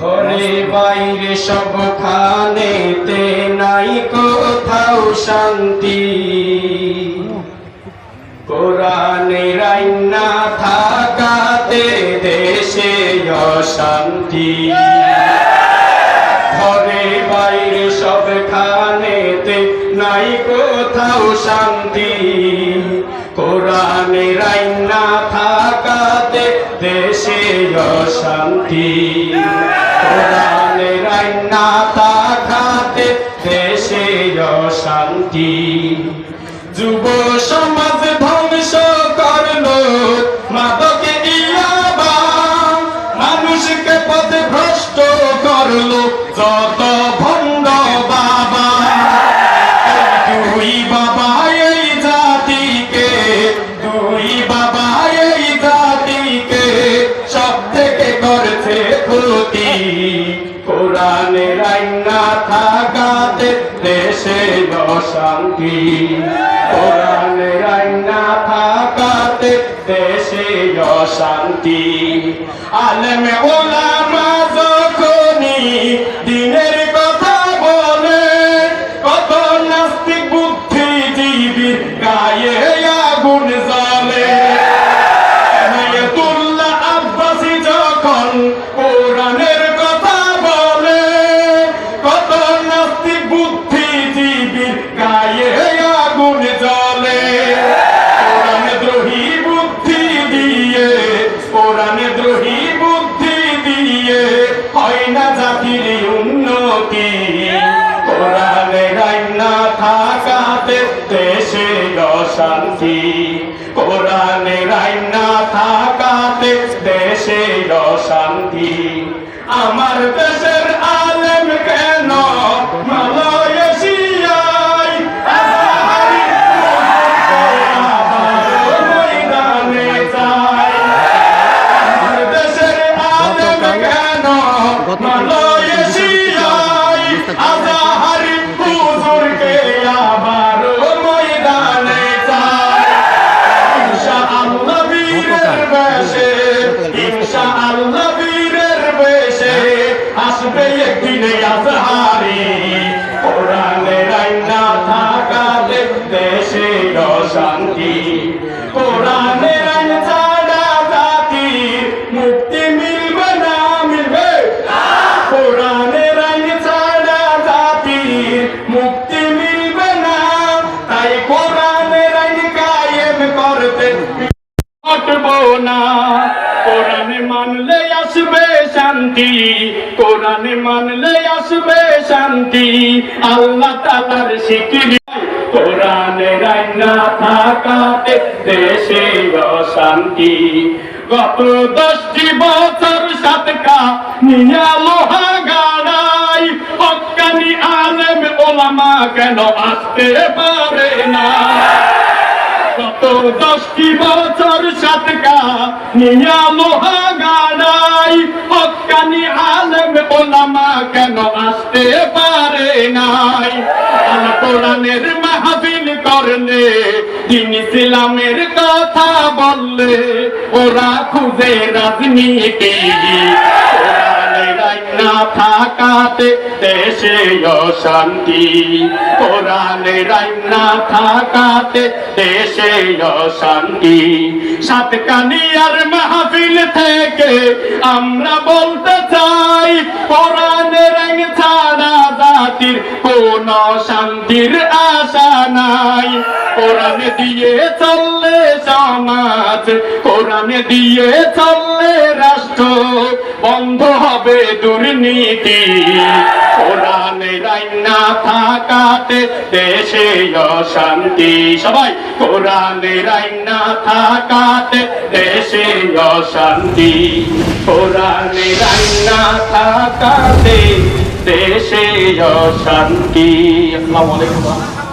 ঘরে বাইরে সব খানেতে নাই কোথাও শান্তি। কোরআনে রাইনা থাকাতে দেশে অশান্তি। ঘরে বাইরে সব খানেতে নাই কোথাও শান্তি। কোরআনে দেশে অশান্তি কোরআনে রাইনা থাকাতে দেশে অশান্তি ক্ষতি কোরআনের আইনা থাকাতে দেশে অশান্তি। কোরআনে আইনা থাকাতে দেশে অশান্তি। আলমে ওলামা কোরআনে দ্রোহী বুদ্ধি দিয়ে হয় না জাতির উন্নতি। কোরআনে রাইনা থাকাতে দেশে অশান্তি। কোরআনে রাইনা থাকাতে দেশে অশান্তি। আমার দেশের অশান্তি কোরআনের আইন ছাড়া জাতির মুক্তি মিলবে না মিলবে? কোরআনের আইন ছাড়া জাতির মুক্তি মিলবে না। তাই কোরআনের আইন কায়েম করতে ঘটবো না। কোরআনে মানলে আসবে শান্তি, কোরআনে মানলে আসবে শান্তি। আল্লাহ তালার স্বীকৃতি কোরআনে রান্না থাকাতে দেশে অশান্তি। গত দশটি বছর সাতকা নিয়া লোহা গাড়াই। হকানি আলেম ওলামা কেন আসতে পারে না? গত দশটি বছর সাতকা, নিয়া লোহা গাড়াই হকানি আলেম ওলামা কেন আসতে পারে নাই? কোরআনের মাহফিল করলে, দিন ইসলামের কথা বললে, ওরা খুঁজে রাজনীতি। আইনা থাকাতে দেশে অশান্তি কোরআনের আইনা থাকাতে দেশে অশান্তি সাতকানিয়ার মাহফিল থেকে আমরা বলতে চাই কোরআনের আইন ছাড়া জাতির কোন শান্তির আশা নাই। কোরআন দিয়ে চললে সমাজ, কোরআন দিয়ে চললে রাষ্ট্র বন্ধ হবে দুর্নীতি। কোরআনের আইন থাকাতে দেশে অশান্তি। সবাই কোরআনের আইন থাকাতে দেশে অশান্তি। কোরআনের আইন থাকাতে দেশে অশান্তি। আসসালামু আলাইকুম।